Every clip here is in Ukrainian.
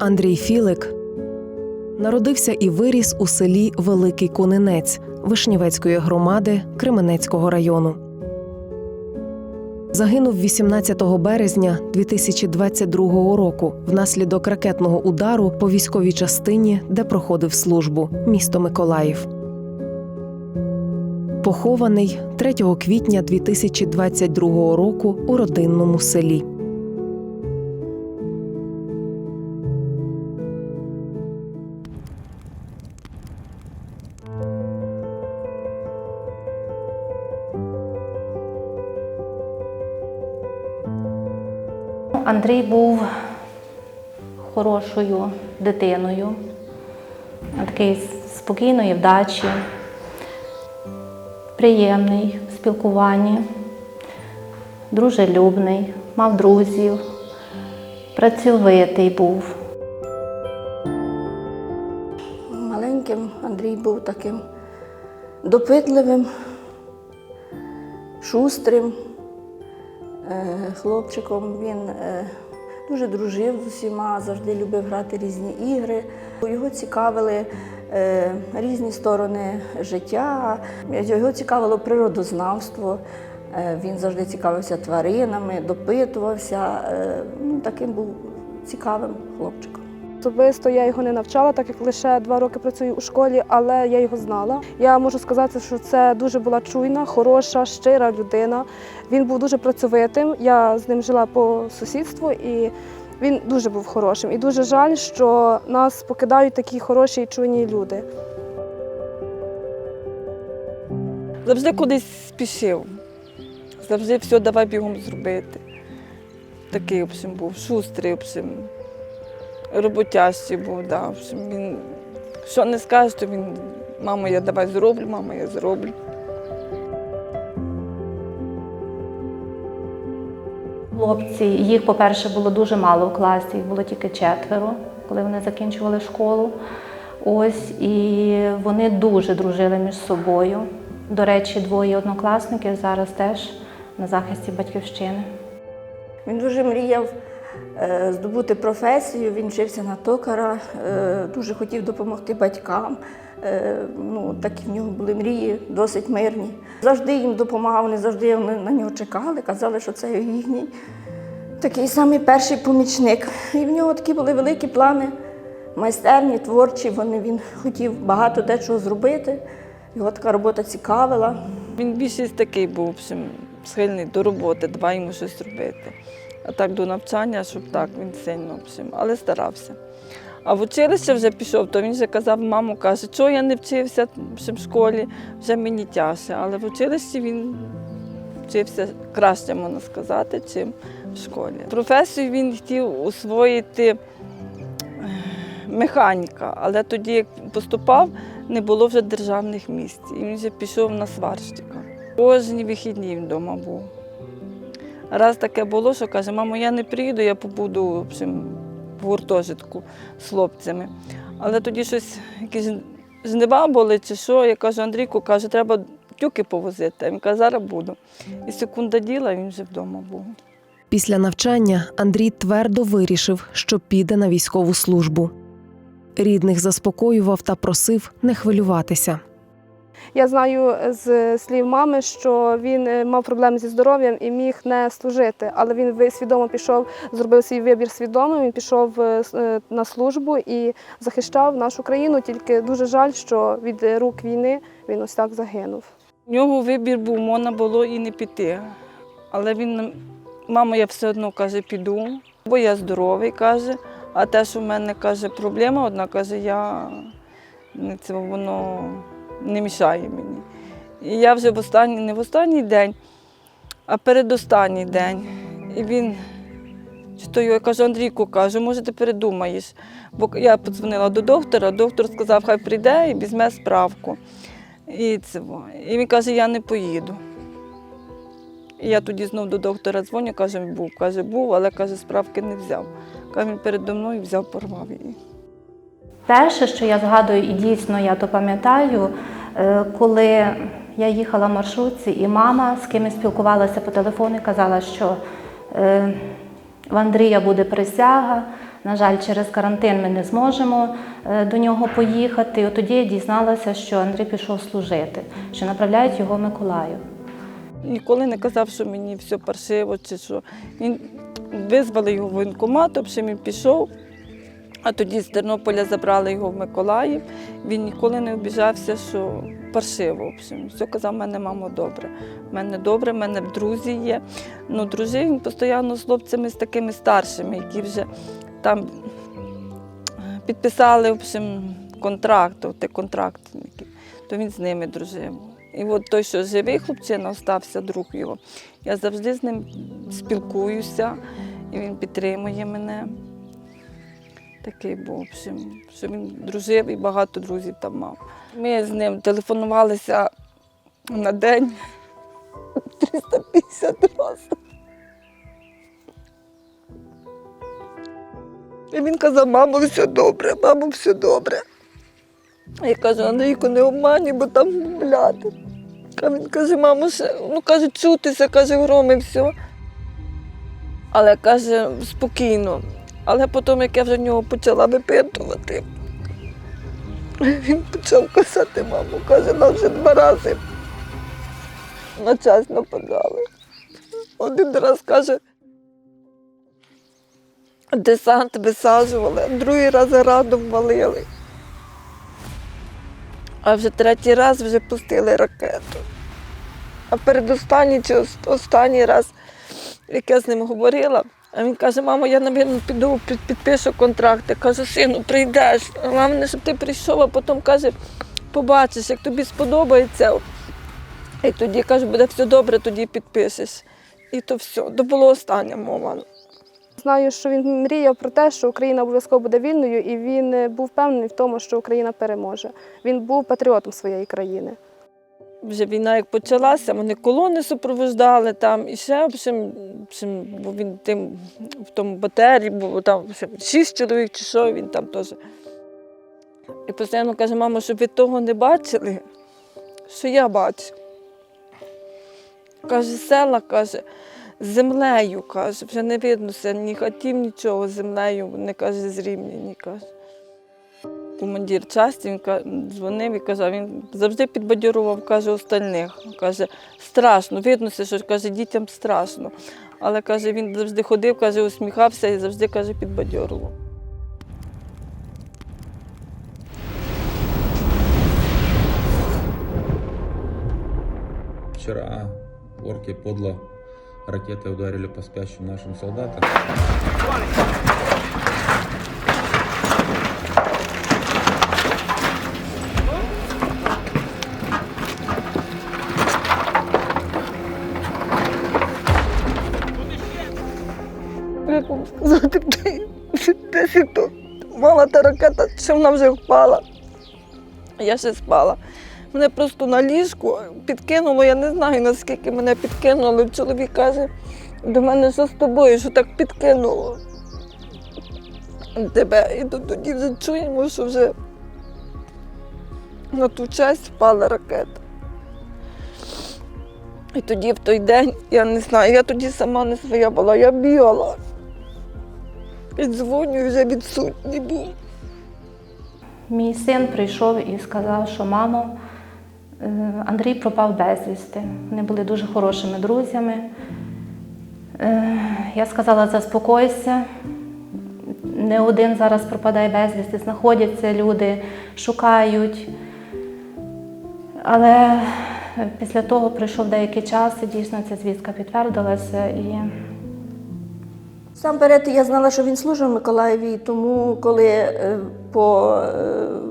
Андрій Філик народився і виріс у селі Великий Кунинець Вишнівецької громади Кременецького району. Загинув 18 березня 2022 року внаслідок ракетного удару по військовій частині, де проходив службу місто Миколаїв. Похований 3 квітня 2022 року у родинному селі. Андрій був хорошою дитиною, такий спокійної вдачі, приємний в спілкуванні, дружелюбний, мав друзів, працьовитий був. Маленьким Андрій був таким допитливим, шустрим хлопчиком. Він е, дуже дружив з усіма, завжди любив грати різні ігри. Його цікавили е, різні сторони життя, його цікавило природознавство. Е, Він завжди цікавився тваринами, допитувався. Е, Ну, таким був цікавим хлопчиком. Особисто я його не навчала, так як лише два роки працюю у школі, але я його знала. Я можу сказати, що це дуже була чуйна, хороша, щира людина. Він був дуже працьовитим. Я з ним жила по сусідству і він дуже був хорошим. І дуже жаль, що нас покидають такі хороші і чуйні люди. Завжди кудись спішив. Завжди все давай бігом зробити. Такий, общем, був шустрий, общем, роботящий був, да, він що не скаже, то він мама, я давай зроблю, мама, я зроблю. Хлопці, їх, по-перше, було дуже мало в класі, їх було тільки четверо, коли вони закінчували школу. Ось, і вони дуже дружили між собою. До речі, двоє однокласників зараз теж на захисті батьківщини. Він дуже мріяв здобути професію, він вчився на токара, е, дуже хотів допомогти батькам. Е, Ну, такі в нього були мрії, досить мирні. Завжди їм допомагав, вони завжди на нього чекали, казали, що це їхній такий самий перший помічник. І в нього такі були великі плани, майстерні, творчі. Вони, він хотів багато дечого зробити. Його така робота цікавила. Він більшість такий був, схильний до роботи, давай йому щось робити. А так до навчання, щоб так, він сильно, в общем, але старався. А в училище вже пішов, то він вже казав, маму каже, що я не вчився в школі, вже мені тяжче. Але в училищі він вчився краще, можна сказати, чим в школі. Професію він хотів освоїти е, механіка, але тоді, як поступав, не було вже державних місць. І він вже пішов на сварщика. Кожні вихідні він вдома був. Раз таке було, що каже, мамо, я не приїду, я побуду в, общем, в гуртожитку з хлопцями. Але тоді щось, якісь жнива були чи що, я кажу, Андрійку, каже, треба тюки повозити. Він каже, зараз буду. І секунда діла, він вже вдома був. Після навчання Андрій твердо вирішив, що піде на військову службу. Рідних заспокоював та просив не хвилюватися. Я знаю з слів мами, що він е, мав проблеми зі здоров'ям і міг не служити, але він свідомо пішов, зробив свій вибір свідомим. Він пішов е, е, на службу і захищав нашу країну. Тільки дуже жаль, що від рук війни він ось так загинув. У нього вибір був, можна було і не піти. Але він, мама, я все одно каже, піду, бо я здоровий, каже. А те, що в мене каже, проблема одна, каже, я не- це воно не мішає мені. І я вже в останній, не в останній день, а передостанній день. І він чи то я кажу, Андрійку, кажу, може, ти передумаєш. Бо я подзвонила до доктора, доктор сказав, хай прийде і візьме справку. І, це, і він каже, я не поїду. І я тоді знов до доктора дзвоню, каже, був. Каже, був, але каже, справки не взяв. Каже, він передо мною взяв, порвав її. Перше, що я згадую, і дійсно я то пам'ятаю, е, коли я їхала в маршрутці, і мама з кимось спілкувалася по телефону і казала, що е, в Андрія буде присяга, На жаль, через карантин ми не зможемо е, до нього поїхати. От тоді я дізналася, що Андрій пішов служити, що направляють його в Миколаїв. Ніколи не казав, що мені все паршиво чи що. Він визвали його в воєнкомат, в він пішов. А тоді з Тернополя забрали його в Миколаїв. Він ніколи не обіжався, що паршиво. Все казав, в мене мамо добре. В мене добре, в мене друзі є. Ну, дружив він постійно з хлопцями з такими старшими, які вже там підписали в общем, контракт, от, контрактники, то він з ними дружив. І от той, що живий хлопчина, остався друг його. Я завжди з ним спілкуюся, і він підтримує мене. Такий був, що він дружив і багато друзів там мав. Ми з ним телефонувалися на день 350 разів. І він казав, мамо, все добре, мамо, все добре. Я кажу, Андрійко, не обманюй, бо там губляти. А він каже, мамо, ще, ну каже, чутися, каже, громи, все. Але каже, спокійно. Але потім, як я вже нього почала випитувати, він почав казати, мамо, каже, нам вже два рази на час нападали. Один раз каже, десант висаджували, другий раз радом валили. А вже третій раз вже пустили ракету. А передостанній чи останній раз, як я з ним говорила, а він каже, мамо, я, напевно, піду під- підпишу контракт. Я кажу, сину, прийдеш. Головне, щоб ти прийшов, а потім каже, побачиш, як тобі сподобається. І тоді каже, буде все добре, тоді підпишеш. І то все. То було остання мова. Знаю, що він мріяв про те, що Україна обов'язково буде вільною, і він був впевнений в тому, що Україна переможе. Він був патріотом своєї країни. Вже війна як почалася, вони колони супроводжали там і ще, в общем, в общем, бо він тим в тому батері, бо там в общем, шість чоловік чи що, він там теж. І постійно каже, мамо, щоб ви того не бачили, що я бачу. Каже, села, каже, землею, каже, вже не видно ні хатів, нічого, землею, вони каже, зрівняні, каже. Командир він дзвонив і казав, він завжди підбадьорував, каже, остальних. Каже, страшно, видно, що каже, дітям страшно. Але каже, він завжди ходив, каже, усміхався і завжди каже, підбадьорував. Вчера орки подло ракетой ударили по спящим нашим солдатам. Як вам сказати, десь то мала та ракета, що вона вже впала. Я ще спала. Мене просто на ліжку підкинуло, я не знаю, наскільки мене підкинуло, чоловік каже, до мене що з тобою, що так підкинуло тебе. І то тоді вже чуємо, що вже на ту часть впала ракета. І тоді в той день, я не знаю, я тоді сама не своя була, я бігала. Дзвоню, вже відсутній був. Мій син прийшов і сказав, що мамо, е, Андрій пропав безвісти. Вони були дуже хорошими друзями. Е, Я сказала, заспокойся. Не один зараз пропадає безвісти, знаходяться люди, шукають. Але після того пройшов деякий час, і дійсно ця звістка підтвердилася. І Сам перед я знала, що він служив в Миколаєві, тому коли е, по е,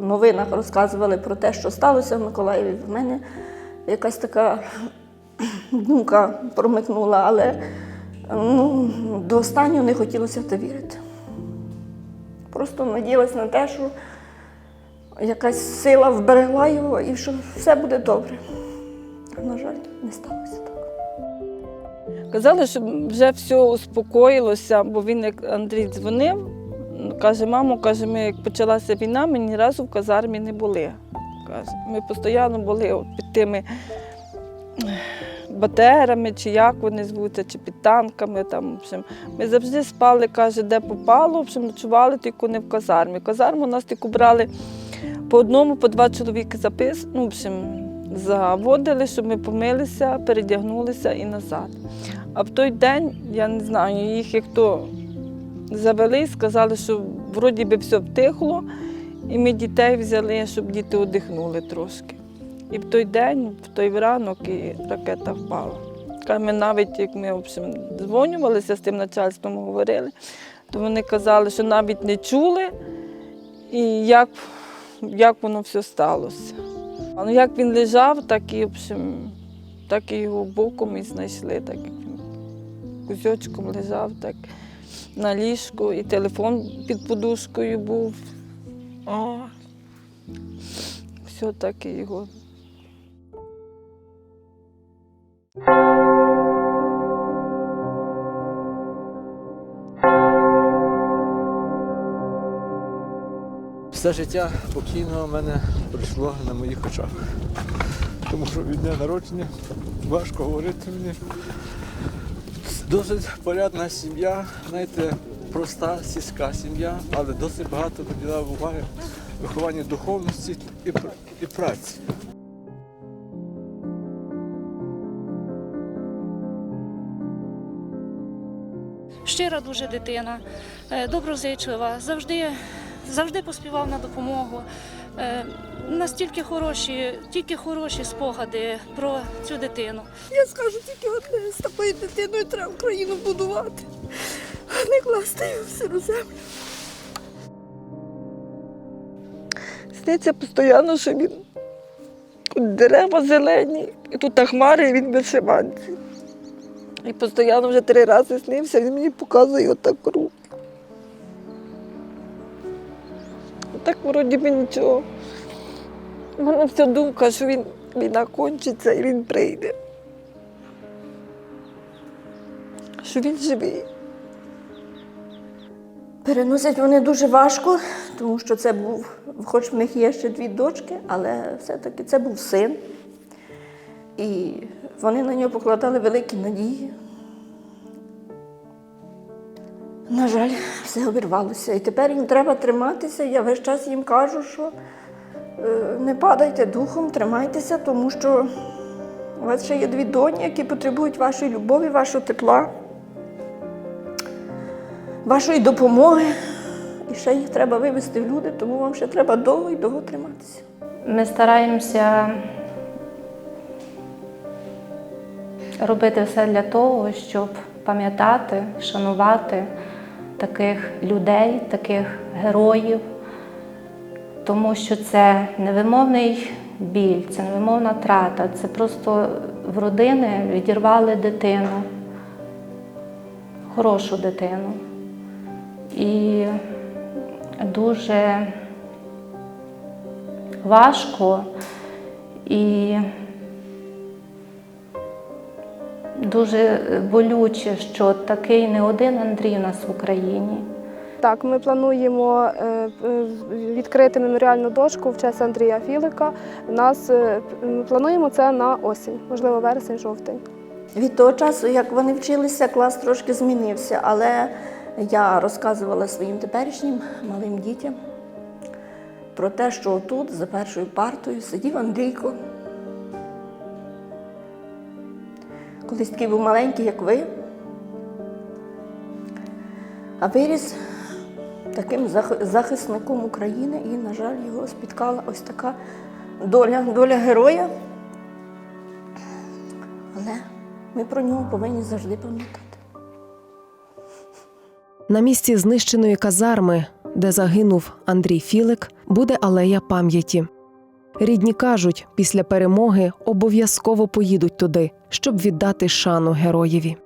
новинах розказували про те, що сталося в Миколаєві, в мене якась така думка промикнула, але ну, до останнього не хотілося в це вірити. Просто надіялась на те, що якась сила вберегла його і що все буде добре. На жаль, не сталося так. Казали, що вже все успокоїлося, бо він, як Андрій дзвонив, каже, мамо, каже, ми як почалася війна, ми ні разу в казармі не були. Каже, ми постійно були під тими батерами, чи як вони звуться, чи під танками. Там, в общем. Ми завжди спали, каже, де попало, в общем, ночували тільки не в казармі. Казарму нас тільки брали по одному, по два чоловіки запис, ну, в общем, заводили, щоб ми помилися, передягнулися і назад. А в той день, я не знаю, їх як то завели сказали, що вроді би все втихло, і ми дітей взяли, щоб діти одихнули трошки. І в той день, в той ранок, і ракета впала. Ми навіть, як ми общем, дзвонювалися з тим начальством, говорили, то вони казали, що навіть не чули, і як, як воно все сталося. А Ну, як він лежав, так і, в общем, так і його боком і знайшли, так він кузьочком лежав, так на ліжку, і телефон під подушкою був. О, все так і його. Все життя покійного в мене пройшло на моїх очах. Тому що від дня народження важко говорити мені. Досить порядна сім'я, знаєте, проста сільська сім'я, але досить багато приділяла уваги вихованню духовності і, і праці. щира дуже дитина, е, доброзичлива, завжди, завжди поспівав на допомогу. Е, Настільки хороші, тільки хороші спогади про цю дитину. Я скажу тільки одне, з такою дитиною треба Україну будувати, а не класти її в сиру землю. Сниться постійно, що він дерева зелені, і тут та хмари, і він вишиванці. І постійно вже три рази снився, він мені показує отак руки. Так вроді би нічого. У мене вся думка, що він, війна кончиться і він прийде. Що він живий. Переносять вони дуже важко, тому що це був, хоч в них є ще дві дочки, але все-таки це був син. І вони на нього покладали великі надії. На жаль, все обірвалося. І тепер їм треба триматися. Я весь час їм кажу, що е, не падайте духом, тримайтеся, тому що у вас ще є дві доні, які потребують вашої любові, вашого тепла вашої допомоги. І ще їх треба вивести в люди, тому вам ще треба довго і довго триматися. Ми стараємося робити все для того, щоб пам'ятати, шанувати таких людей, таких героїв, тому що це невимовний біль, це невимовна трата. Це просто в родини відірвали дитину, хорошу дитину. І дуже важко і дуже болюче, що такий не один Андрій у нас в Україні. Так, ми плануємо е, е, відкрити меморіальну дошку в честь Андрія Філика. Нас е, м, плануємо це на осінь, можливо, вересень-жовтень. Від того часу, як вони вчилися, клас трошки змінився, але я розказувала своїм теперішнім малим дітям про те, що тут за першою партою сидів Андрійко. Колись такий був маленький, як ви, а виріс таким захисником України, і, на жаль, його спіткала ось така доля, доля героя. Але ми про нього повинні завжди пам'ятати. На місці знищеної казарми, де загинув Андрій Філик, буде алея пам'яті. Рідні кажуть, після перемоги обов'язково поїдуть туди, щоб віддати шану героєві.